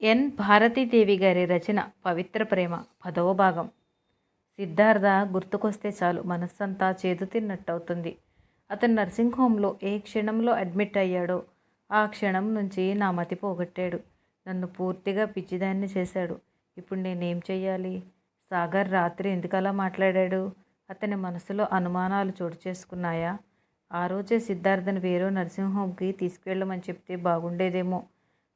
ఎన్. భారతీదేవి గారి రచన పవిత్ర ప్రేమ పదవ భాగం. సిద్ధార్థ గుర్తుకొస్తే చాలు మనస్సంతా చేదు తిన్నట్టవుతుంది అతను నర్సింగ్ హోంలో ఏ క్షణంలో అడ్మిట్ అయ్యాడో ఆ క్షణం నుంచి నా మతి పోగొట్టాడు. నన్ను పూర్తిగా పిచ్చిదాన్ని చేశాడు. ఇప్పుడు నేనేం చెయ్యాలి? సాగర్ రాత్రి ఎందుకలా మాట్లాడాడు? అతని మనసులో అనుమానాలు చోటు చేసుకున్నాయా? ఆ రోజే సిద్ధార్థను వేరే నర్సింగ్ హోమ్కి తీసుకెళ్ళమని చెప్తే బాగుండేదేమో.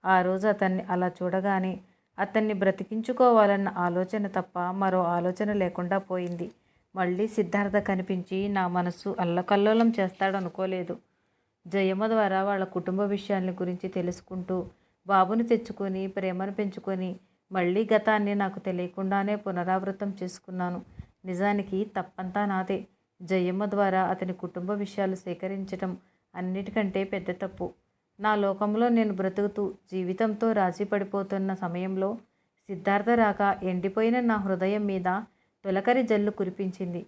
ఆ రోజు అతన్ని అలా చూడగానే అతన్ని బ్రతికించుకోవాలన్న ఆలోచన తప్ప మరో ఆలోచన లేకుండా పోయింది. మళ్ళీ సిద్ధార్థ కనిపించి నా మనసు అల్లకల్లోలం చేస్తాడనుకోలేదు. జయమ్మ ద్వారా వాళ్ళ కుటుంబ విషయాల గురించి తెలుసుకుంటూ బాబుని తెచ్చుకొని ప్రేమను పెంచుకొని మళ్ళీ గతాన్ని నాకు తెలియకుండానే పునరావృతం చేసుకున్నాను. నిజానికి తప్పంతా నాదే. జయమ్మ ద్వారా అతని కుటుంబ విషయాలు సేకరించటం అన్నిటికంటే పెద్ద తప్పు. నా లోకంలో నేను బ్రతుకుతూ జీవితంతో రాజీ పడిపోతున్న సమయంలో సిద్ధార్థ రాక ఎండిపోయిన నా హృదయం మీద తొలకరి జల్లు కురిపించింది.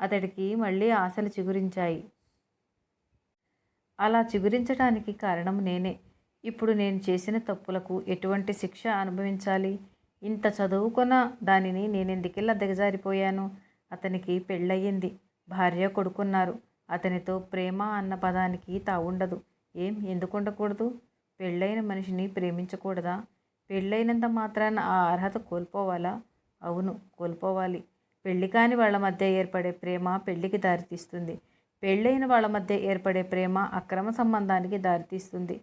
అతడికి మళ్ళీ ఆశలు చిగురించాయి. అలా చిగురించడానికి కారణం నేనే. ఇప్పుడు నేను చేసిన తప్పులకు ఎటువంటి శిక్ష అనుభవించాలి? ఇంత చదువుకున్న దానిని నేనెందుకిలా దిగజారిపోయాను? అతనికి పెళ్ళయింది. భార్య కొడుకున్నారు. అతనితో ప్రేమ అన్న పదానికి తావుండదు. ఏం? ఎందుకు ఉండకూడదు? పెళ్ళైన మనిషిని ప్రేమించకూడదా? పెళ్ళైనంత మాత్రాన ఆ అర్హత కోల్పోవాలా? అవును కోల్పోవాలి. పెళ్ళి కాని వాళ్ళ మధ్య ఏర్పడే ప్రేమ పెళ్ళికి దారితీస్తుంది. పెళ్ళైన వాళ్ళ మధ్య ఏర్పడే ప్రేమ అక్రమ సంబంధానికి దారితీస్తుంది.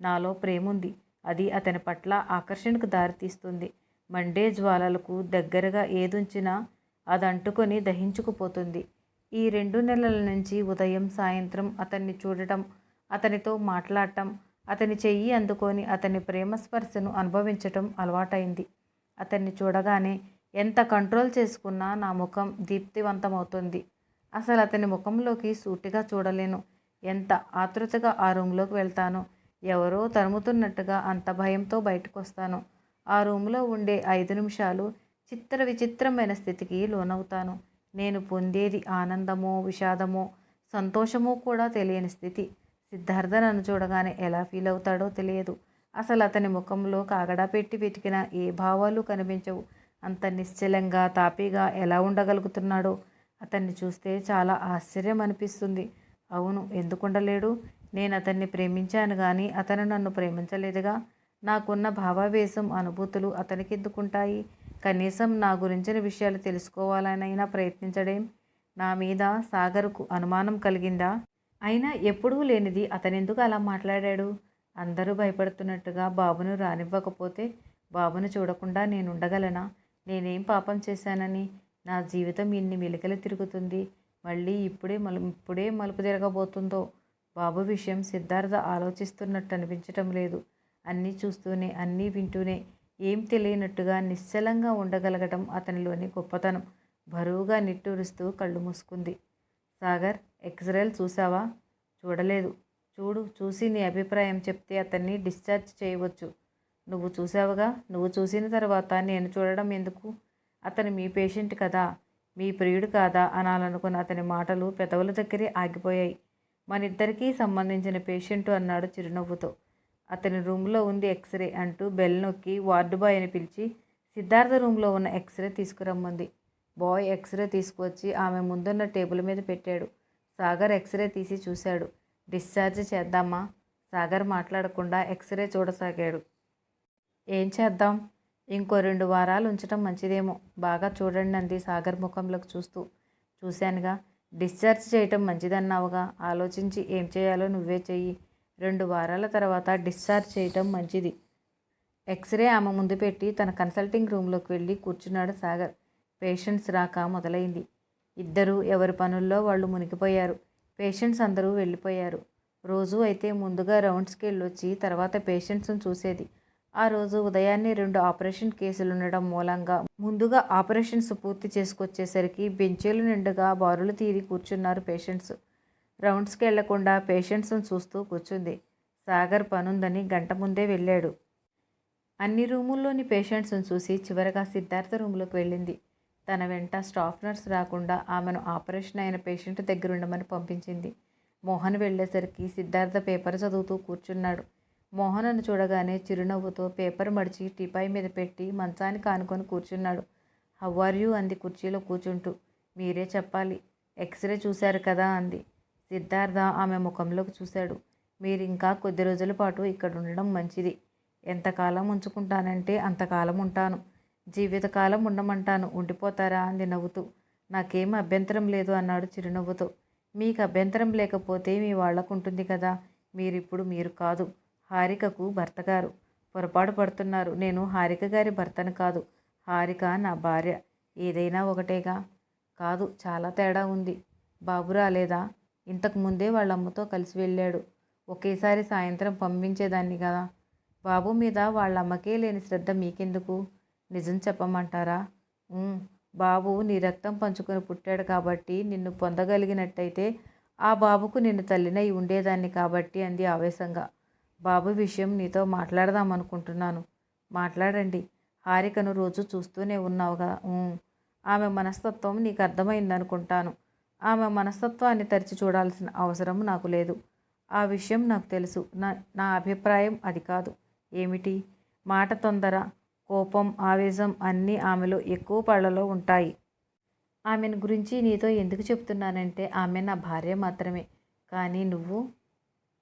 నాలో ప్రేమ ఉంది అది అతని పట్ల ఆకర్షణకు దారితీస్తుంది. మండే జ్వాలలకు దగ్గరగా ఏదుంచినా అది అంటుకొని దహించుకుపోతుంది. ఈ రెండు నెలల నుంచి ఉదయం సాయంత్రం అతన్ని చూడటం అతనితో మాట్లాడటం అతని చెయ్యి అందుకొని అతని ప్రేమ స్పర్శను అనుభవించటం అలవాటైంది. అతన్ని చూడగానే ఎంత కంట్రోల్ చేసుకున్నా నా ముఖం దీప్తివంతమవుతుంది. అసలు అతని ముఖంలోకి సూటిగా చూడలేను. ఎంత ఆతృతగా ఆ రూమ్లోకి వెళ్తాను ఎవరో తరుముతున్నట్టుగా అంత భయంతో బయటకు వస్తాను ఆ రూమ్లో ఉండే ఐదు నిమిషాలు చిత్ర విచిత్రమైన స్థితికి లోనవుతాను. నేను పొందేది ఆనందమో విషాదమో సంతోషమో కూడా తెలియని స్థితి. సిద్ధార్థ నన్ను చూడగానే ఎలా ఫీల్ అవుతాడో తెలియదు. అసలు అతని ముఖంలో కాగడా పెట్టి వెతికిన ఏ భావాలు కనిపించవు. అంత నిశ్చలంగా తాపీగా ఎలా ఉండగలుగుతున్నాడో అతన్ని చూస్తే చాలా ఆశ్చర్యం అనిపిస్తుంది. అవును ఎందుకుండలేడు? నేను అతన్ని ప్రేమించాను కానీ అతను నన్ను ప్రేమించలేదుగా. నాకున్న భావావేశం అనుభూతులు అతనికి ఎందుకుంటాయి కనీసం నా గురించిన విషయాలు తెలుసుకోవాలనైనా ప్రయత్నించడేం? నా మీద సాగర్కు అనుమానం కలిగిందా? అయినా ఎప్పుడూ లేనిది అతనెందుకు అలా మాట్లాడాడు? అందరూ భయపడుతున్నట్టుగా బాబును రానివ్వకపోతే బాబును చూడకుండా నేను ఉండగలనా నేనేం పాపం చేశానని? నా జీవితం ఇన్ని మెలికలు తిరుగుతుంది. మళ్ళీ ఇప్పుడే మలు ఇప్పుడే మలుపు తిరగబోతుందో? బాబు విషయం సిద్ధార్థ ఆలోచిస్తున్నట్టు అనిపించటం లేదు. అన్నీ చూస్తూనే అన్నీ వింటూనే ఏం తెలియనట్టుగా నిశ్చలంగా ఉండగలగటం అతనిలోని గొప్పతనం. బరువుగా నిట్టూరుస్తూ కళ్ళు మూసుకుంది. సాగర్ ఎక్స్రేలు చూసావా చూడలేదు. చూడు చూసి నీ అభిప్రాయం చెప్తే అతన్ని డిశ్చార్జ్ చేయవచ్చు. నువ్వు చూసావుగా నువ్వు చూసిన తర్వాత నేను చూడడం ఎందుకు? అతను మీ పేషెంట్ కదా? మీ ప్రియుడు కాదా? అనాలనుకున్న అతని మాటలు పెదవుల దగ్గరే ఆగిపోయాయి. మనిద్దరికీ సంబంధించిన పేషెంట్ అన్నాడు చిరునవ్వుతో. అతని రూమ్లో ఉంది ఎక్స్రే అంటూ బెల్ నొక్కి వార్డు బాయ్ అని పిలిచి సిద్ధార్థ రూమ్లో ఉన్న ఎక్స్రే తీసుకురమ్మంది. బాయ్ ఎక్స్రే తీసుకువచ్చి ఆమె ముందున్న టేబుల్ మీద పెట్టాడు. సాగర్ ఎక్స్రే తీసి చూశాడు. డిశ్చార్జ్ చేద్దామా? సాగర్ మాట్లాడకుండా ఎక్స్రే చూడసాగాడు. ఏం చేద్దాం? ఇంకో రెండు వారాలు ఉంచడం మంచిదేమో. బాగా చూడండి అంది సాగర్ ముఖంలోకి చూస్తూ. చూశానుగా డిశ్చార్జ్ చేయటం మంచిదన్నావుగా. ఆలోచించి ఏం చేయాలో నువ్వే చెయ్యి. రెండు వారాల తర్వాత డిశ్చార్జ్ చేయటం మంచిది. ఎక్స్రే ఆమె ముందు పెట్టి తన కన్సల్టింగ్ రూమ్లోకి వెళ్ళి కూర్చున్నాడు సాగర్. పేషెంట్స్ రాక మొదలైంది. ఇద్దరు ఎవరి పనుల్లో వాళ్ళు మునిగిపోయారు. పేషెంట్స్ అందరూ వెళ్ళిపోయారు. రోజు అయితే ముందుగా రౌండ్స్కి వెళ్ళొచ్చి తర్వాత పేషెంట్స్ని చూసేది. ఆ రోజు ఉదయాన్నే రెండు ఆపరేషన్ కేసులు ఉండడం మూలంగా ముందుగా ఆపరేషన్స్ పూర్తి చేసుకొచ్చేసరికి బెంచీలు నిండుగా బారులు తీరి కూర్చున్నారు పేషెంట్స్. రౌండ్స్కి వెళ్ళకుండా పేషెంట్స్ని చూస్తూ కూర్చుంది. సాగర్ పనుందని గంట ముందే వెళ్ళాడు. అన్ని రూముల్లోని పేషెంట్స్ని చూసి చివరగా సిద్ధార్థ రూములోకి వెళ్ళింది. తన వెంట స్టాఫ్ నర్స్ రాకుండా ఆమెను ఆపరేషన్ అయిన పేషెంట్ దగ్గర ఉండమని పంపించింది. మోహన్ వెళ్ళేసరికి సిద్ధార్థ పేపర్ చదువుతూ కూర్చున్నాడు. మోహన్ను చూడగానే చిరునవ్వుతో పేపర్ మడిచి టీపాయ్ మీద పెట్టి మంచానికి ఆనుకొని కూర్చున్నాడు. How are you? అంది కుర్చీలో కూర్చుంటూ. మీరే చెప్పాలి. ఎక్స్రే చూశారు కదా అంది. సిద్ధార్థ ఆమె ముఖంలోకి చూశాడు. మీరు ఇంకా కొద్ది రోజుల పాటు ఇక్కడ ఉండడం మంచిది. ఎంతకాలం ఉంచుకుంటానంటే అంతకాలం ఉంటాను. జీవితకాలం ఉండమంటాను. ఉండిపోతారా? అంది నవ్వుతూ. నాకేం అభ్యంతరం లేదు అన్నాడు చిరునవ్వుతో. మీకు అభ్యంతరం లేకపోతే మీ వాళ్ళకు ఉంటుంది కదా. మీరిప్పుడు మీరు కాదు. హారికకు భర్త గారు పొరపాటు పడుతున్నారు. నేను హారిక గారి భర్తను కాదు. హారిక నా భార్య. ఏదైనా ఒకటేగా? కాదు చాలా తేడా ఉంది. బాబు రాలేదా? ఇంతకు ముందే వాళ్ళ అమ్మతో కలిసి వెళ్ళాడు. ఒకేసారి సాయంత్రం పంపించేదాన్ని కదా. బాబు మీద వాళ్ళ అమ్మకే లేని శ్రద్ధ మీకెందుకు? నిజం చెప్పమంటారా? బాబు నీ రక్తం పంచుకొని పుట్టాడు కాబట్టి నిన్ను పొందగలిగినట్టయితే ఆ బాబుకు నిన్ను తల్లినై ఉండేదాన్ని కాబట్టి అంది ఆవేశంగా. బాబు విషయం నీతో మాట్లాడదామనుకుంటున్నాను మాట్లాడండి. హారికను రోజు చూస్తూనే ఉన్నావుగా. ఆమె మనస్తత్వం నీకు అర్థమైందనుకుంటాను. ఆమె మనస్తత్వాన్ని తరిచి చూడాల్సిన అవసరం నాకు లేదు. ఆ విషయం నాకు తెలుసు. నా నా అభిప్రాయం అది కాదు. ఏమిటి? మాట తొందర. కోపం ఆవేశం అన్నీ ఆమెలో ఎక్కువ పళ్ళలో ఉంటాయి. ఆమెను గురించి నీతో ఎందుకు చెప్తున్నానంటే ఆమె నా భార్య మాత్రమే. కానీ నువ్వు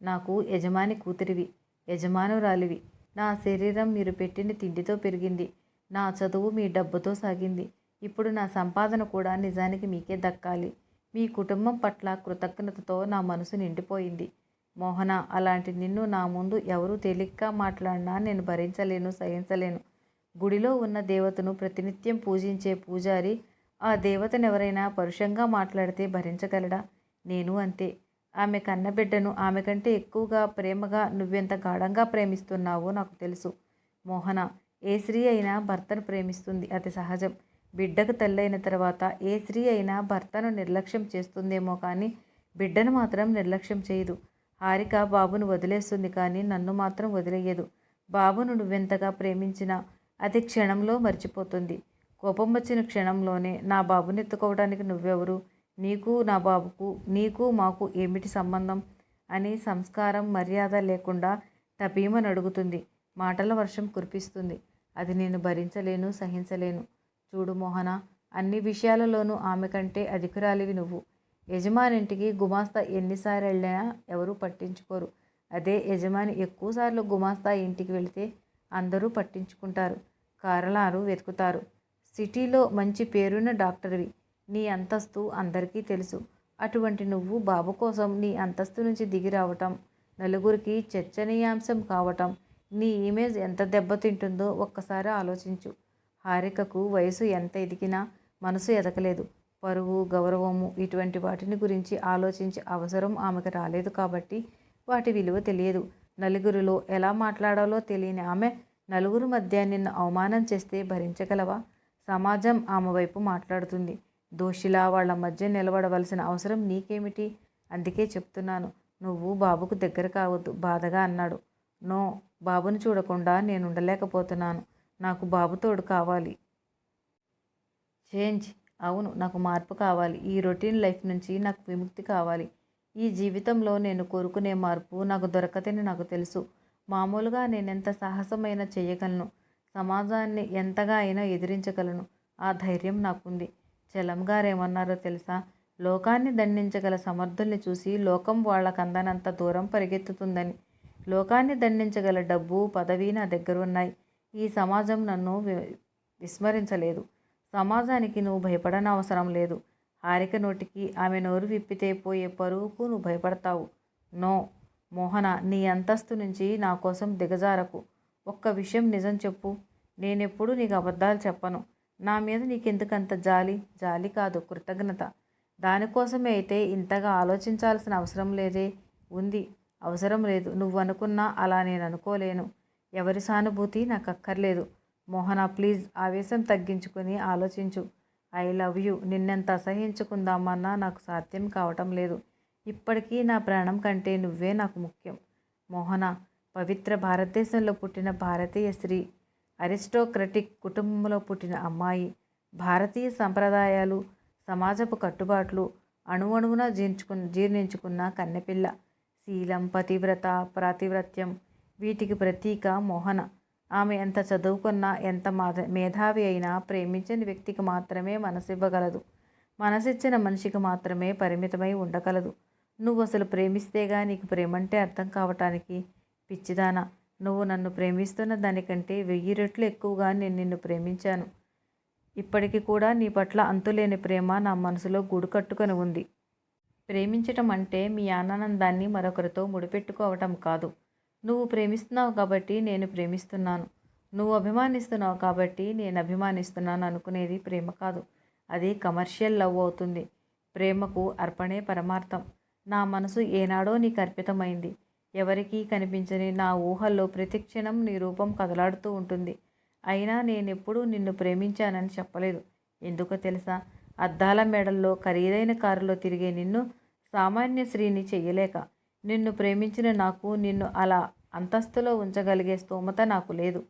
నాకు యజమాని కూతురివి యజమానురాలివి. నా శరీరం మీరు పెట్టిన తిండితో పెరిగింది. నా చదువు మీ డబ్బుతో సాగింది. ఇప్పుడు నా సంపాదన కూడా నిజానికి మీకే దక్కాలి. మీ కుటుంబం పట్ల కృతజ్ఞతతో నా మనసు నిండిపోయింది. మోహన అలాంటి నిన్ను నా ముందు ఎవరూ తేలిగ్గా మాట్లాడినా నేను భరించలేను సహించలేను. గుడిలో ఉన్న దేవతను ప్రతినిత్యం పూజించే పూజారి ఆ దేవతనెవరైనా పరుషంగా మాట్లాడితే భరించగలడా? నేను అంతే. ఆమె కన్నబిడ్డను ఆమె కంటే ఎక్కువగా ప్రేమగా నువ్వెంత గాఢంగా ప్రేమిస్తున్నావో నాకు తెలుసు. మోహన ఏ స్త్రీ అయినా భర్తను ప్రేమిస్తుంది. అది సహజం. బిడ్డకు తల్లైన తర్వాత ఏ స్త్రీ అయినా భర్తను నిర్లక్ష్యం చేస్తుందేమో కానీ బిడ్డను మాత్రం నిర్లక్ష్యం చేయదు. హారిక బాబును వదిలేస్తుంది కానీ నన్ను మాత్రం వదిలేయదు. బాబును నువ్వెంతగా ప్రేమించినా అది క్షణంలో మర్చిపోతుంది. కోపం వచ్చిన క్షణంలోనే నా బాబుని ఎత్తుకోవడానికి నువ్వెవరు? నీకు నా బాబుకు నీకు మాకు ఏమిటి సంబంధం? అని సంస్కారం మర్యాద లేకుండా తపీమని అడుగుతుంది. మాటల వర్షం కురిపిస్తుంది. అది నేను భరించలేను సహించలేను. చూడు మోహన అన్ని విషయాలలోనూ ఆమె కంటే అధికురాలివి నువ్వు. యజమానింటికి గుమాస్తా ఎన్నిసార్లు వెళ్ళినా ఎవరూ పట్టించుకోరు. అదే యజమాని ఎక్కువసార్లు గుమాస్తా ఇంటికి వెళితే అందరూ పట్టించుకుంటారు. కారణాలు వెతుకుతారు. సిటీలో మంచి పేరున్న డాక్టర్వి. నీ అంతస్తు అందరికీ తెలుసు. అటువంటి నువ్వు బాబు కోసం నీ అంతస్తు నుంచి దిగి రావటం నలుగురికి చర్చనీయాంశం కావటం నీ ఇమేజ్ ఎంత దెబ్బతింటుందో ఒక్కసారి ఆలోచించు. హారికకు వయసు ఎంత ఎదిగినా మనసు ఎదగలేదు పరువు గౌరవము ఇటువంటి వాటిని గురించి ఆలోచించే అవసరం ఆమెకు రాలేదు కాబట్టి వాటి విలువ తెలియదు. నలుగురిలో ఎలా మాట్లాడాలో తెలియని ఆమె నలుగురు మధ్య నిన్ను అవమానం చేస్తే భరించగలవా? సమాజం ఆమె వైపు మాట్లాడుతుంది. దోషిలా వాళ్ళ మధ్య నిలబడవలసిన అవసరం నీకేమిటి? అందుకే చెప్తున్నాను. నువ్వు బాబుకు దగ్గర కావద్దు. బాధగా అన్నాడు. నో బాబుని చూడకుండా నేను ఉండలేకపోతున్నాను నాకు బాబు తోడు కావాలి. చేంజ్. అవును నాకు మార్పు కావాలి. ఈ రొటీన్ లైఫ్ నుంచి నాకు విముక్తి కావాలి. ఈ జీవితంలో నేను కోరుకునే మార్పు నాకు దొరకదని నాకు తెలుసు. మామూలుగా నేనెంత సాహసమైన చేయగలను. సమాజాన్ని ఎంతగా అయినా ఎదిరించగలను. ఆ ధైర్యం నాకుంది. చలం గారేమన్నారో తెలుసా? లోకాన్ని దండించగల సమర్థుల్ని చూసి లోకం వాళ్ళకు అందనంత దూరం పరిగెత్తుతుందని. లోకాన్ని దండించగల డబ్బు పదవి నా దగ్గర ఉన్నాయి ఈ సమాజం నన్ను వి- విస్మరించలేదు. సమాజానికి నువ్వు భయపడనవసరం లేదు. హారిక నోటికి ఆమె నోరు విప్పితే పోయే పరువుకు నువ్వు భయపడతావు. నో మోహన నీ అంతస్తు నుంచి నా కోసం దిగజారకు. ఒక్క విషయం నిజం చెప్పు. నేనెప్పుడు నీకు అబద్ధాలు చెప్పను. నా మీద నీకెందుకంత జాలి? జాలి కాదు కృతజ్ఞత. దానికోసమే అయితే ఇంతగా ఆలోచించాల్సిన అవసరం లేదే. ఉంది. అవసరం లేదు. నువ్వు అనుకున్నా అలా నేను అనుకోలేను. ఎవరి సానుభూతి నాకు అక్కర్లేదు మోహన ప్లీజ్ ఆవేశం తగ్గించుకొని ఆలోచించు. I love you. నిన్నెంత అసహించుకుందామన్నా నాకు సాధ్యం కావటం లేదు. ఇప్పటికీ నా ప్రాణం కంటే నువ్వే నాకు ముఖ్యం. మోహన పవిత్ర భారతదేశంలో పుట్టిన భారతీయ స్త్రీ అరిస్టోక్రటిక్ కుటుంబంలో పుట్టిన అమ్మాయి భారతీయ సంప్రదాయాలు సమాజపు కట్టుబాట్లు అణువణువున జీర్చుకున్న జీర్ణించుకున్న కన్నెపిల్ల. శీలం పతివ్రత ప్రాతివ్రత్యం వీటికి ప్రతీక మోహన. ఆమె ఎంత చదువుకున్నా ఎంత మాధ మేధావి అయినా ప్రేమించని వ్యక్తికి మాత్రమే మనసివ్వగలదు. మనసిచ్చిన మనిషికి మాత్రమే పరిమితమై ఉండగలదు. నువ్వు అసలు ప్రేమిస్తేగా నీకు ప్రేమంటే అర్థం కావటానికి? పిచ్చిదానా! నువ్వు నన్ను ప్రేమిస్తున్న దానికంటే వెయ్యి రెట్లు ఎక్కువగా నేను నిన్ను ప్రేమించాను. ఇప్పటికీ కూడా నీ పట్ల అంతులేని ప్రేమ నా మనసులో గుడి కట్టుకొని ఉంది. ప్రేమించటం అంటే మీ ఆనందాన్ని మరొకరితో ముడిపెట్టుకోవటం కాదు. నువ్వు ప్రేమిస్తున్నావు కాబట్టి నేను ప్రేమిస్తున్నాను. నువ్వు అభిమానిస్తున్నావు కాబట్టి నేను అభిమానిస్తున్నాను అనుకునేది ప్రేమ కాదు. అది కమర్షియల్ లవ్ అవుతుంది. ప్రేమకు అర్పణే పరమార్థం. నా మనసు ఏనాడో నీకు అర్పితమైంది. ఎవరికీ కనిపించని నా ఊహల్లో ప్రతిక్షణం నీ రూపం కదలాడుతూ ఉంటుంది. అయినా నేనెప్పుడూ నిన్ను ప్రేమించానని చెప్పలేదు. ఎందుకో తెలుసా? అద్దాల మెడల్లో ఖరీదైన కారులో తిరిగే నిన్ను సామాన్య స్త్రీని చెయ్యలేక నిన్ను ప్రేమించిన నాకు నిన్ను అలా అంతస్తులో ఉంచగలిగే స్తోమత నాకు లేదు.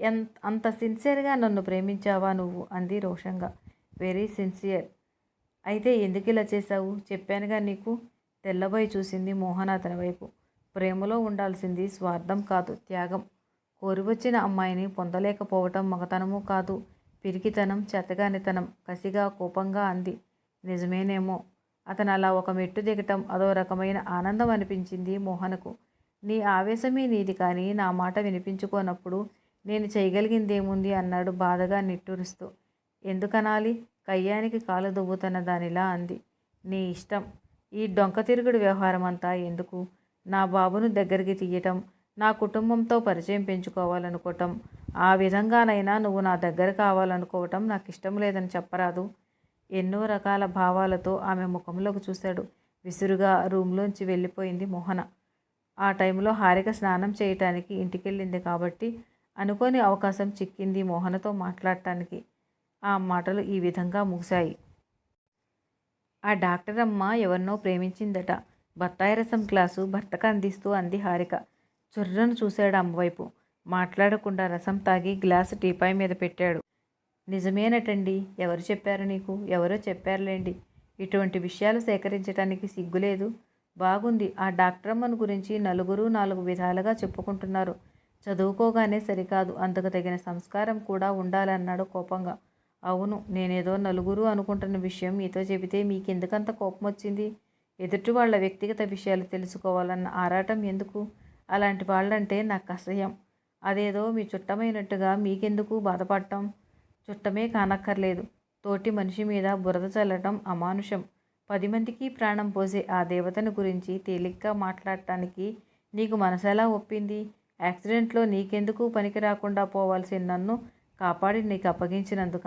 ఎంత అంత సిన్సియర్గా నన్ను ప్రేమించావా నువ్వు? అంది రోషంగా. Very sincere. అయితే ఎందుకు ఇలా చేశావు? చెప్పానుగా నీకు తెల్లబోయి చూసింది మోహన్ అతని వైపు. ప్రేమలో ఉండాల్సింది స్వార్థం కాదు త్యాగం. కోరివచ్చిన అమ్మాయిని పొందలేకపోవటం మగతనము కాదు. పిరికితనం చేతగానితనం కసిగా కోపంగా అంది. నిజమేనేమో? అతను అలా ఒక మెట్టు దిగటం అదో రకమైన ఆనందం అనిపించింది మోహన్కు. నీ ఆవేశమే నీది కానీ నా మాట వినిపించుకోనప్పుడు నేను చేయగలిగిందేముంది అన్నాడు బాధగా నిట్టూరుస్తూ. ఎందుకనాలి? కయ్యానికి కాలు దువ్వుతున్న దానిలా అంది. నీ ఇష్టం. ఈ డొంక తిరుగుడు వ్యవహారం అంతా ఎందుకు? నా బాబును దగ్గరికి తీయటం నా కుటుంబంతో పరిచయం పెంచుకోవాలనుకోవటం ఆ విధంగానైనా నువ్వు నా దగ్గర కావాలనుకోవటం నాకు ఇష్టం లేదని చెప్పరాదు. ఎన్నో రకాల భావాలతో ఆమె ముఖంలోకి చూశాడు. విసురుగా రూమ్లోంచి వెళ్ళిపోయింది మోహన. ఆ టైంలో హారిక స్నానం చేయటానికి ఇంటికెళ్ళింది కాబట్టి అనుకోని అవకాశం చిక్కింది మోహనతో మాట్లాడటానికి. ఆ మాటలు ఈ విధంగా ముగిశాయి. ఆ డాక్టర్ అమ్మ ఎవరినో ప్రేమించిందట. బత్తాయి రసం గ్లాసు భర్తకు అందిస్తూ అంది హారిక. చుర్రను చూశాడు అమ్మవైపు. మాట్లాడకుండా రసం తాగి గ్లాసు టీపాయ్ మీద పెట్టాడు. నిజమేనటండి. ఎవరు చెప్పారు నీకు? ఎవరో చెప్పారులేండి. ఇటువంటి విషయాలు సేకరించడానికి సిగ్గులేదు. బాగుంది. ఆ డాక్టరమ్మను గురించి నలుగురు నాలుగు విధాలుగా చెప్పుకుంటున్నారు. చదువుకోగానే సరికాదు. అంతకు తగిన సంస్కారం కూడా ఉండాలన్నాడు కోపంగా. అవును నేనేదో నలుగురు అనుకుంటున్న విషయం మీతో చెబితే మీకెందుకంత కోపం వచ్చింది ఎదుటి వాళ్ళ వ్యక్తిగత విషయాలు తెలుసుకోవాలన్న ఆరాటం ఎందుకు? అలాంటి వాళ్ళంటే నాకు అసహ్యం. అదేదో మీ చుట్టమైనట్టుగా మీకెందుకు బాధపడటం? చుట్టమే కానక్కర్లేదు. తోటి మనిషి మీద బురద చల్లటం అమానుషం. పది మందికి ప్రాణం పోసే ఆ దేవతను గురించి తేలిగ్గా మాట్లాడటానికి నీకు మనసెలా ఒప్పింది? యాక్సిడెంట్లో నీకెందుకు పనికి రాకుండా పోవాల్సిన నన్ను కాపాడి నీకు అప్పగించినందుక?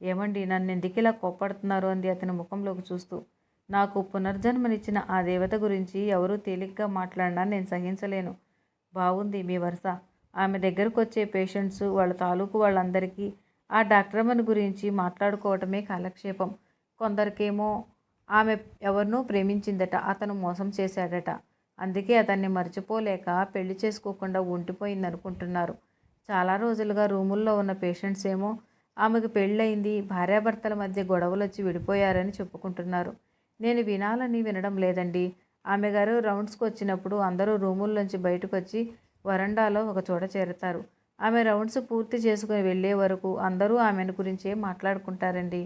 ఏమండి నన్ను ఎందుకు ఇలా కోప్పడుతున్నారు? అంది అతని ముఖంలోకి చూస్తూ. నాకు పునర్జన్మనిచ్చిన ఆ దేవత గురించి ఎవరూ తేలిగ్గా మాట్లాడినా నేను సహించలేను. బాగుంది మీ వరుస. ఆమె దగ్గరకు వచ్చే పేషెంట్స్ వాళ్ళ తాలూకు వాళ్ళందరికీ ఆ డాక్టర్ అమ్మని గురించి మాట్లాడుకోవటమే కాలక్షేపం. కొందరికేమో ఆమె ఎవరినో ప్రేమించిందట అతను మోసం చేశాడట. అందుకే అతన్ని మర్చిపోలేక పెళ్ళి చేసుకోకుండా ఉండిపోయింది అనుకుంటున్నారు చాలా రోజులుగా రూముల్లో ఉన్న పేషెంట్స్ ఏమో ఆమెకు పెళ్ళయింది భార్యాభర్తల మధ్య గొడవలు వచ్చి విడిపోయారని చెప్పుకుంటున్నారు. నేను వినాలని వినడం లేదండి. ఆమె గారు రౌండ్స్కి వచ్చినప్పుడు అందరూ రూముల్లోంచి బయటకు వచ్చి వరండాలో ఒక చోట చేరతారు. ఆమె రౌండ్స్ పూర్తి చేసుకుని వెళ్ళే వరకు అందరూ ఆమెను గురించే మాట్లాడుకుంటారండి.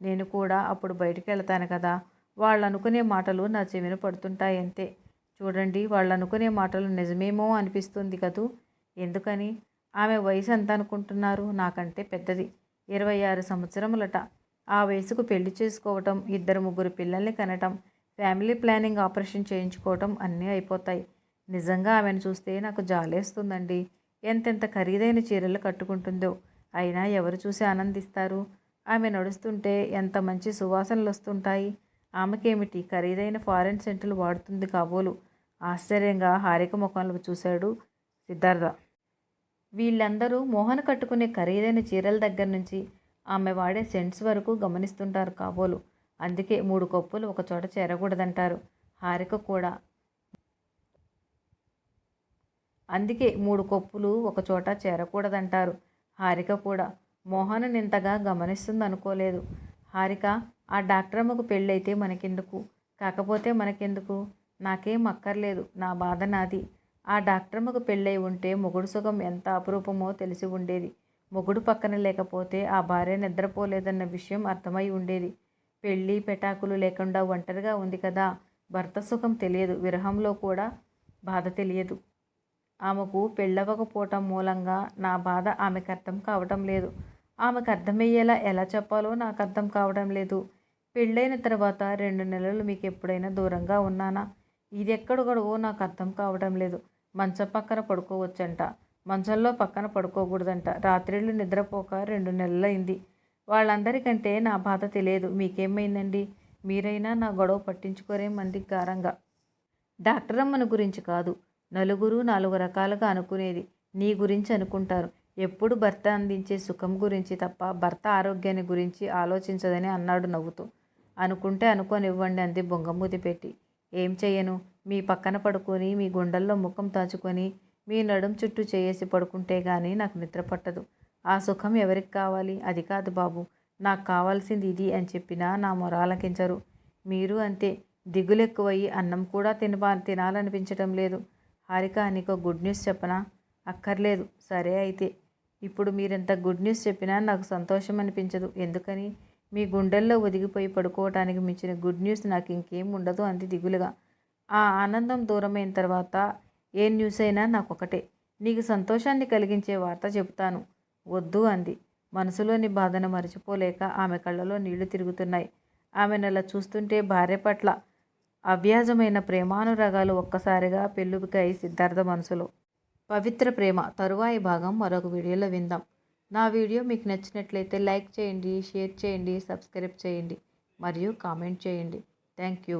నేను కూడా అప్పుడు బయటికి వెళ్తాను కదా వాళ్ళు అనుకునే మాటలు నా చెవిన పడుతుంటాయి అంతే. చూడండి వాళ్ళు అనుకునే మాటలు నిజమేమో అనిపిస్తుంది కదూ? ఎందుకని? ఆమె వయసు ఎంత అనుకుంటున్నారు? నాకంటే పెద్దది. ఇరవై ఆరు సంవత్సరములట. ఆ వయసుకు పెళ్ళి చేసుకోవటం ఇద్దరు ముగ్గురు పిల్లల్ని కనటం ఫ్యామిలీ ప్లానింగ్ ఆపరేషన్ చేయించుకోవటం అన్నీ అయిపోతాయి. నిజంగా ఆమెను చూస్తే నాకు జాలేస్తుందండి. ఎంతెంత ఖరీదైన చీరలు కట్టుకుంటుందో అయినా ఎవరు చూసి ఆనందిస్తారు? ఆమె నడుస్తుంటే ఎంత మంచి సువాసనలు వస్తుంటాయి ఆమెకేమిటి ఖరీదైన ఫారెన్ సెంటులు వాడుతుంది కాబోలు? ఆశ్చర్యంగా హారిక ముఖంలో చూశాడు సిద్ధార్థ. వీళ్ళందరూ మోహన్ కట్టుకునే ఖరీదైన చీరల దగ్గర నుంచి ఆమె వాడే సెంట్స్ వరకు గమనిస్తుంటారు కాబోలు. అందుకే మూడు కప్పులు ఒక చోట చేరకూడదంటారు. హారిక కూడా అందుకే మూడు కొప్పులు ఒకచోట చేరకూడదంటారు. హారిక కూడా మోహన్ ఇంతగా గమనిస్తుంది అనుకోలేదు హారిక ఆ డాక్టర్ అమ్మకు పెళ్ళైతే మనకెందుకు? కాకపోతే మనకెందుకు? నాకేం అక్కర్లేదు నా బాధ నాది. ఆ డాక్టర్మకు పెళ్ళై ఉంటే మొగుడు సుఖం ఎంత అపురూపమో తెలిసి ఉండేది. మొగుడు పక్కన లేకపోతే ఆ భార్య నిద్రపోలేదన్న విషయం అర్థమై ఉండేది. పెళ్ళి పెటాకులు లేకుండా ఒంటరిగా ఉంది కదా భర్త సుఖం తెలియదు విరహంలో కూడా బాధ తెలియదు. ఆమెకు పెళ్ళవకపోవటం మూలంగా నా బాధ ఆమెకు అర్థం కావటం లేదు. ఆమెకు అర్థమయ్యేలా ఎలా చెప్పాలో నాకు అర్థం కావడం లేదు. పెళ్ళైన తర్వాత రెండు నెలలు మీకు ఎప్పుడైనా దూరంగా ఉన్నానా? ఇది ఎక్కడ గొడవో నాకు అర్థం కావడం లేదు. మంచం పక్కన పడుకోవచ్చంట. మంచంలో పక్కన పడుకోకూడదంట. రాత్రిళ్ళు నిద్రపోక రెండు నెలలైంది. వాళ్ళందరికంటే నా బాధ తెలియదు. మీకేమైందండి? మీరైనా నా గొడవ పట్టించుకోరే మంది గారంగా. డాక్టర్ అమ్మను గురించి కాదు. నలుగురు నాలుగు రకాలుగా అనుకునేది. నీ గురించి అనుకుంటారు. ఎప్పుడు భర్త అందించే సుఖం గురించి తప్ప భర్త ఆరోగ్యాన్ని గురించి ఆలోచించదని అన్నాడు నవ్వుతూ. అనుకుంటే అనుకోనివ్వండి అంది బొంగమూతి పెట్టి ఏం చెయ్యను? మీ పక్కన పడుకొని మీ గుండెల్లో ముఖం దాచుకొని మీ నడుం చుట్టూ చేయేసి పడుకుంటే కానీ నాకు నిద్ర పట్టదు. ఆ సుఖం ఎవరికి కావాలి? అది కాదు బాబు. నాకు కావాల్సింది ఇది అని చెప్పినా నా మొరాలకించరు. మీరు అంతే. దిగులెక్కువయ్యి అన్నం కూడా తినబా తినాలనిపించటం లేదు. హారిక నీకు గుడ్ న్యూస్ చెప్పనా? అక్కర్లేదు. సరే అయితే. ఇప్పుడు మీరెంత గుడ్ న్యూస్ చెప్పినా నాకు సంతోషం అనిపించదు. ఎందుకని? మీ గుండెల్లో ఒదిగిపోయి పడుకోవటానికి మించిన గుడ్ న్యూస్ నాకు ఇంకేం ఉండదు అంది దిగులుగా. ఆ ఆనందం దూరమైన తర్వాత ఏ న్యూస్ అయినా నాకు ఒకటే నీకు సంతోషాన్ని కలిగించే వార్త చెబుతాను. వద్దు అంది. మనసులోని బాధను మర్చిపోలేక ఆమె కళ్ళలో నీళ్ళు తిరుగుతున్నాయి. ఆమెను అలా చూస్తుంటే భార్య పట్ల అవ్యాజమైన ప్రేమానురాగాలు ఒక్కసారిగా పెళ్ళుబికాయి సిద్ధార్థ మనసులో. పవిత్ర ప్రేమ తరువాయి భాగం మరొక వీడియోలో విందాం. నా వీడియో మీకు నచ్చినట్లయితే లైక్ చేయండి షేర్ చేయండి సబ్స్క్రైబ్ చేయండి మరియు కామెంట్ చేయండి. Thank you.